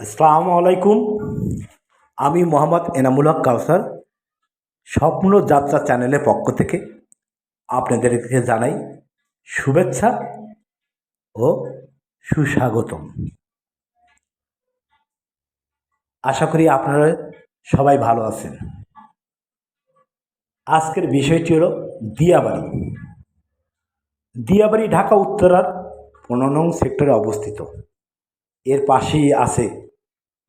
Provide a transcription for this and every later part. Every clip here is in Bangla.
আসসালামু আলাইকুম। আমি মোহাম্মদ এনামুল হক কাউসার, স্বপ্ন যাত্রা চ্যানেলের পক্ষ থেকে আপনাদেরকে জানাই শুভেচ্ছা ও সুস্বাগতম। আশা করি আপনারা সবাই ভালো আছেন। আজকের বিষয়টি হলো দিয়াবাড়ি। দিয়াবাড়ি ঢাকা উত্তরার পনেরো নং সেক্টরে অবস্থিত। এর পাশেই আছে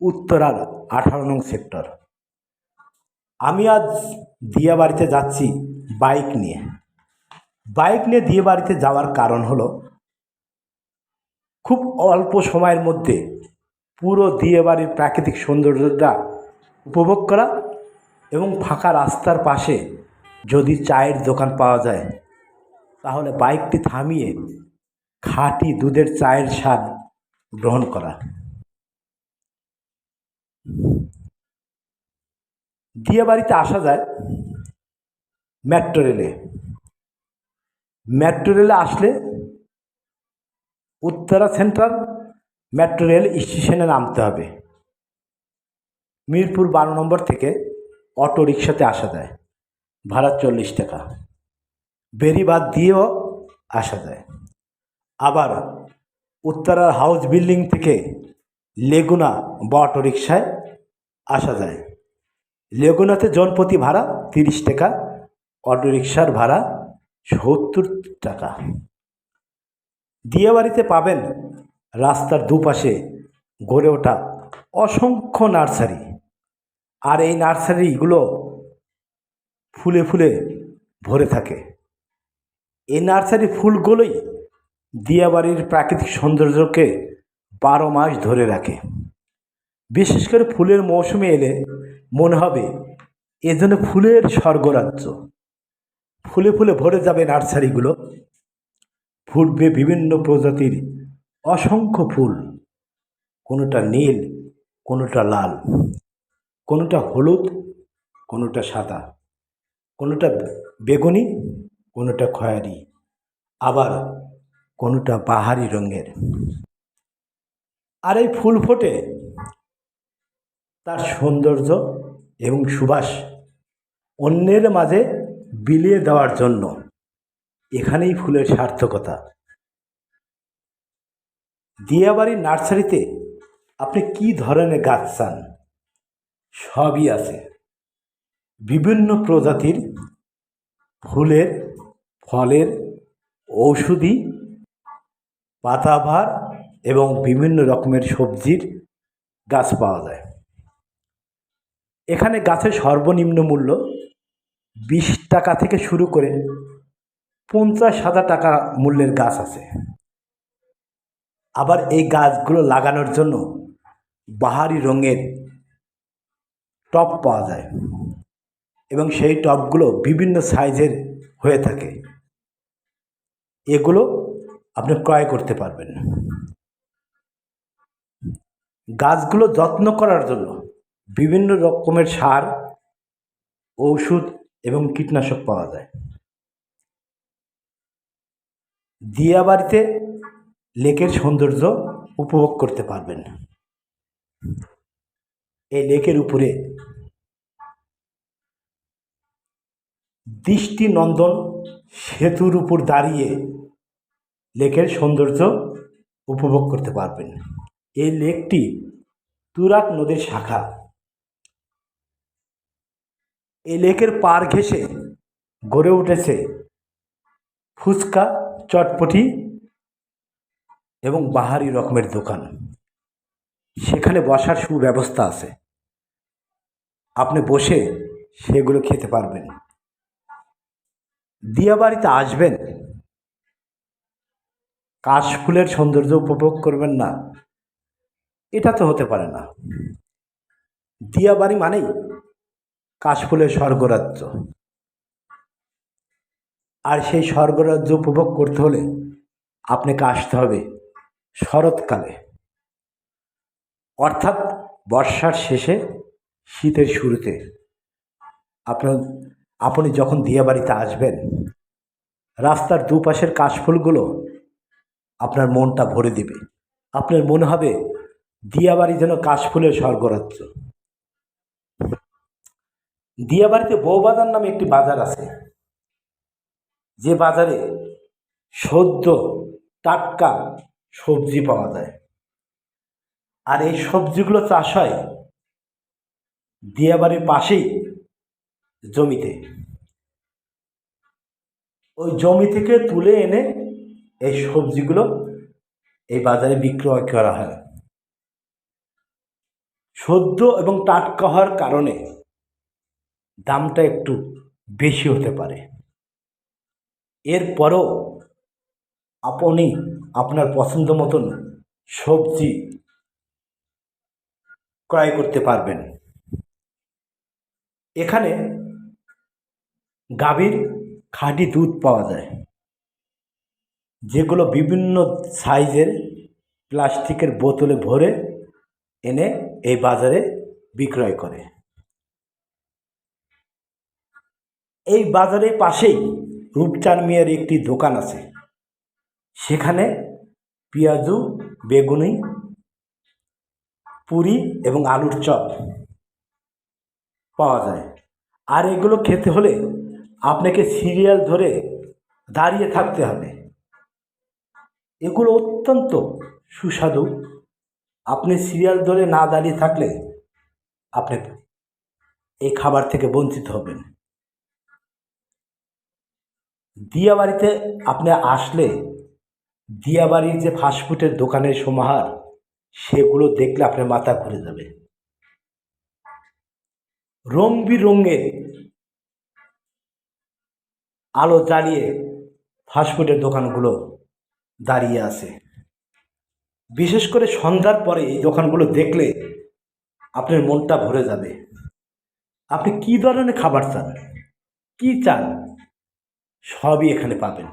উত্তরার আঠারো নং সেক্টর। আমি আজ দিয়া বাড়িতে যাচ্ছি বাইক নিয়ে। বাইক নিয়ে দিয়ে বাড়িতে যাওয়ার কারণ হলো, খুব অল্প সময়ের মধ্যে পুরো দিয়াবাড়ির প্রাকৃতিক সৌন্দর্যটা উপভোগ করা এবং ফাঁকা রাস্তার পাশে যদি চায়ের দোকান পাওয়া যায়, তাহলে বাইকটি থামিয়ে খাঁটি দুধের চায়ের স্বাদ গ্রহণ করা। দিয়াবাড়িতে আসা যায় মেট্রো রেলে। মেট্রো রেলে আসলে উত্তরা সেন্ট্রাল মেট্রো রেল স্টেশনে নামতে হবে। মিরপুর বারো নম্বর থেকে অটো রিক্সাতে আসা যায়। ভাড়া চল্লিশ টাকা। বেরিবাদ দিয়েও আসা যায়। আবার উত্তরার হাউস বিল্ডিং থেকে লেগুনা বা অটো রিক্সায় আসা যায়। লেগুনাতে জনপ্রতি ভাড়া তিরিশ টাকা অটো রিক্সার ভাড়া সত্তর টাকা। দিয়াবাড়িতে পাবেন রাস্তার দুপাশে গড়ে ওঠা অসংখ্য নার্সারি। আর এই নার্সারিগুলো ফুলে ফুলে ভরে থাকে। এই নার্সারি ফুলগুলোই দিয়াবাড়ির প্রাকৃতিক সৌন্দর্যকে বারো মাস ধরে রাখে। বিশেষ করে ফুলের মৌসুমে এলে মনে হবে এ যেন ফুলের স্বর্গরাজ্য। ফুলে ফুলে ভরে যাবে নার্সারিগুলো। ফুটবে বিভিন্ন প্রজাতির অসংখ্য ফুল। কোনোটা নীল, কোনোটা লাল, কোনোটা হলুদ, কোনোটা সাদা, কোনোটা বেগুনি, কোনোটা খয়েরি, আবার কোনোটা বাহারি রঙের। আর এই ফুল ফোটে তার সৌন্দর্য এবং সুবাস অন্যের মাঝে বিলিয়ে দেওয়ার জন্য এখানেই ফুলের সার্থকতা। দিয়াবাড়ির নার্সারিতে আপনি কি ধরনের গাছ চান? সবই আছে। বিভিন্ন প্রজাতির ফুলের, ফলের, ঔষধি পাতাবাহার এবং বিভিন্ন রকমের সবজির গাছ পাওয়া যায়। এখানে গাছের সর্বনিম্ন মূল্য বিশ টাকা থেকে শুরু করে পঞ্চাশ হাজার টাকা মূল্যের গাছ আছে। আবার এই গাছগুলো লাগানোর জন্য বাহারি রঙের টব পাওয়া যায় এবং সেই টবগুলো বিভিন্ন সাইজের হয়ে থাকে। এগুলো আপনি ক্রয় করতে পারবেন। গাছগুলো যত্ন করার জন্য বিভিন্ন রকমের সার, ঔষধ এবং কীটনাশক পাওয়া যায়। দিয়াবাড়িতে লেকের সৌন্দর্য উপভোগ করতে পারবেন। এই লেকের উপরে দৃষ্টিনন্দন সেতুর উপর দাঁড়িয়ে লেকের সৌন্দর্য উপভোগ করতে পারবেন। এই লেকটি তুরাক নদীর শাখা। এই লেকের পার ঘেঁষে গড়ে উঠেছে ফুচকা, চটপটি এবং বাহারি রকমের দোকান। সেখানে বসার সুব্যবস্থা আছে। আপনি বসে সেগুলো খেতে পারবেন। দিয়াবাড়িতে আসবেন। কাশফুলের সৌন্দর্য উপভোগ করবেন না। এটা তো হতে পারে না। দিয়াবাড়ি মানেই কাশফুলের স্বর্গরাজ্য। আর সেই স্বর্গরাজ্য উপভোগ করতে হলে আপনাকে আসতে হবে শরৎকালে। অর্থাৎ বর্ষার শেষে শীতের শুরুতে। আপনার, আপনি যখন দিয়াবাড়িতে আসবেন, রাস্তার দুপাশের কাশফুলগুলো আপনার মনটা ভরে দেবে। আপনার মনে হবে, দিয়াবাড়ি যেন কাশফুলের স্বর্গরাজ্য। দিয়াবাড়িতে বৌবাজার নামে একটি বাজার আছে। যে বাজারে সদ্য টাটকা সবজি পাওয়া যায়। আর এই সবজিগুলো চাষ হয় দিয়াবাড়ির পাশেই জমিতে। ওই জমি থেকে তুলে এনে এই সবজিগুলো এই বাজারে বিক্রয় করা হয়। সদ্য এবং টাটকা হওয়ার কারণে দামটা একটু বেশি হতে পারে। এরপরও আপনি আপনার পছন্দ মতন সবজি ক্রয় করতে পারবেন। এখানে গাভীর খাঁটি দুধ পাওয়া যায়। যেগুলো বিভিন্ন সাইজের প্লাস্টিকের বোতলে ভরে এনে এই বাজারে বিক্রয় করে। এই বাজারের পাশেই রূপচাঁদ মিয়ার একটি দোকান আছে। সেখানে পেঁয়াজু, বেগুনি, পুরি এবং আলুর চপ পাওয়া যায়। আর এগুলো খেতে হলে আপনাকে সিরিয়াল ধরে দাঁড়িয়ে থাকতে হবে। এগুলো অত্যন্ত সুস্বাদু। আপনি সিরিয়াল ধরে না দাঁড়িয়ে থাকলে আপনি এই খাবার থেকে বঞ্চিত হবেন। দিয়াবাড়িতে আপনি আসলে দিয়াবাড়ির যে ফাস্টফুডের দোকানের সমাহার, সেগুলো দেখলে আপনার মাথা ঘুরে যাবে। রং বিরঙের আলো জ্বালিয়ে ফাস্টফুডের দোকানগুলো দাঁড়িয়ে আছে। বিশেষ করে সন্ধ্যার পরে এই দোকানগুলো দেখলে আপনার মনটা ভরে যাবে। আপনি কি ধরনের খাবার চান? কি চান? সবই এখানে পাবেন।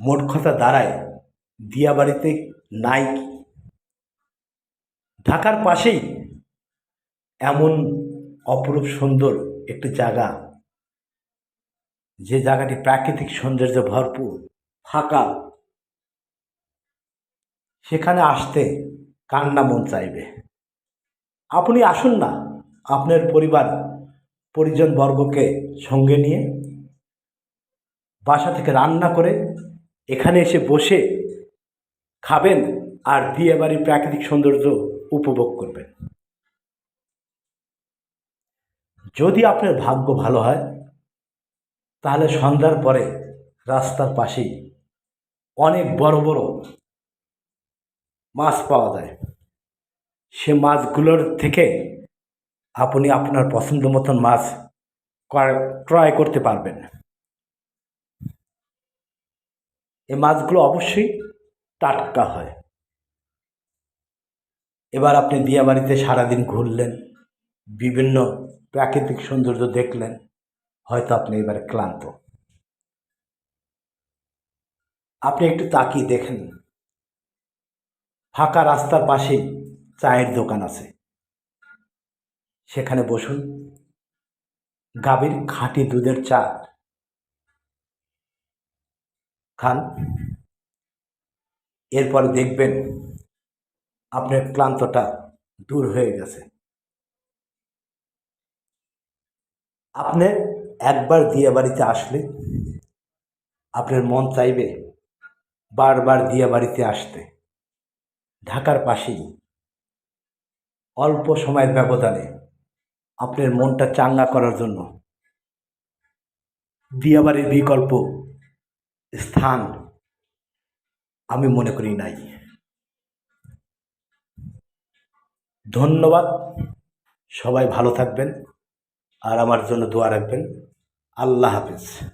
মোট কথা দাঁড়ায়, দিয়াবাড়িতে নাই ঢাকার পাশেই এমন অপরূপ সুন্দর একটি জায়গা। যে জায়গাটি প্রাকৃতিক সৌন্দর্য ভরপুর, ফাঁকা। সেখানে আসতে কান্না মন চাইবে? আপনি আসুন না, আপনার পরিবার পরিজন বর্গকে সঙ্গে নিয়ে বাসা থেকে রান্না করে এখানে এসে বসে খাবেন আর বিয়ে বাড়ির প্রাকৃতিক সৌন্দর্য উপভোগ করবেন। যদি আপনার ভাগ্য ভালো হয়, তাহলে সন্ধ্যার পরে রাস্তার পাশেই অনেক বড় বড় মাছ পাওয়া যায়। সে মাছগুলোর থেকে আপনি আপনার পছন্দ মতন মাছ ক্রয় করতে পারবেন। এই মাছগুলো অবশ্যই টাটকা হয়। এবার আপনি দিয়াবাড়িতে সারাদিন ঘুরলেন, বিভিন্ন প্রাকৃতিক সৌন্দর্য দেখলেন, হয়তো আপনি এবার ক্লান্ত। আপনি একটু তাকিয়ে দেখেন। ফাঁকা রাস্তার পাশেই চায়ের দোকান আছে। সেখানে বসুন। গাভীর খাঁটি দুধের চা। খান। এরপরে দেখবেন আপনার ক্লান্তটা দূর হয়ে গেছে। আপনি একবার দিয়ে বাড়িতে আসলে আপনার মন চাইবে বারবার দিয়ে বাড়িতে আসতে। ঢাকার পাশেই অল্প সময়ের ব্যবধানে আপনার মনটা চাঙ্গা করার জন্য। বিয়াবাড়ির বিকল্প স্থান আমি মনে করি নাই। ধন্যবাদ। সবাই ভালো থাকবেন। আর আমার জন্য দোয়া রাখবেন। আল্লাহ হাফিজ।